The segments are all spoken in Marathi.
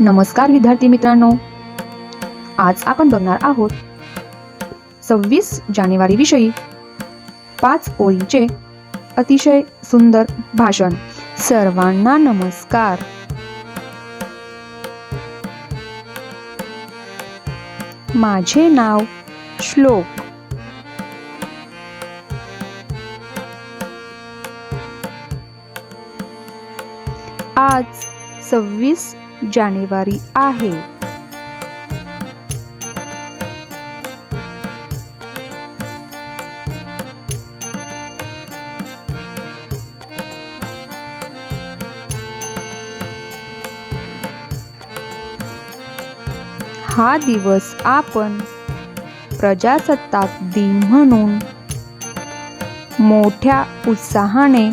नमस्कार विद्यार्थी मित्रांनो. आज आपण बघणार आहोत सव्वीस जानेवारी विषयी पाच ओळींचे अतिशय सुंदर भाषण. सर्वांना नमस्कार. माझे नाव श्लोक. आज सव्वीस जानेवारी आहे. हा दिवस आपण प्रजासत्ताक दिन म्हणून मोठ्या उत्साहाने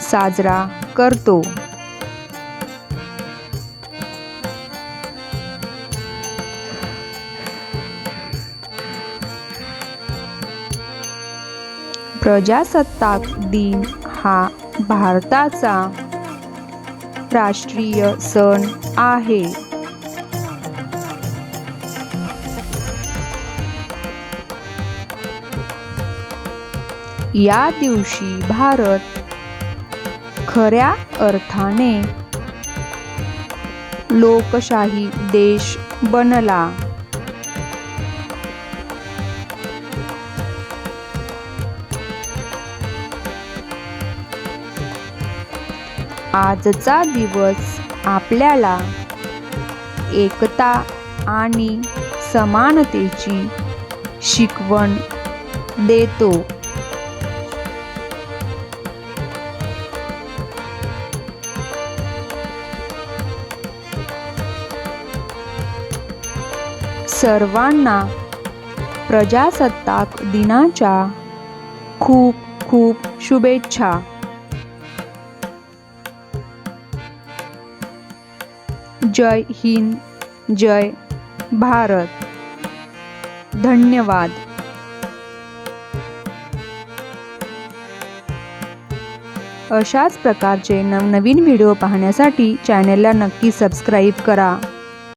साजरा करतो. प्रजासत्ताक दिन हा भारताचा राष्ट्रीय सण आहे. या दिवशी भारत खऱ्या अर्थाने लोकशाही देश बनला. आजचा दिवस आपल्याला एकता आणि समानतेची शिकवण देतो. सर्वांना प्रजासत्ताक दिनाच्या खूप खूप शुभेच्छा. जय हिंद जय भारत. धन्यवाद. अशाच प्रकारचे नवनवीन व्हिडिओ पाहण्यासाठी चॅनेलला नक्की सबस्क्राईब करा.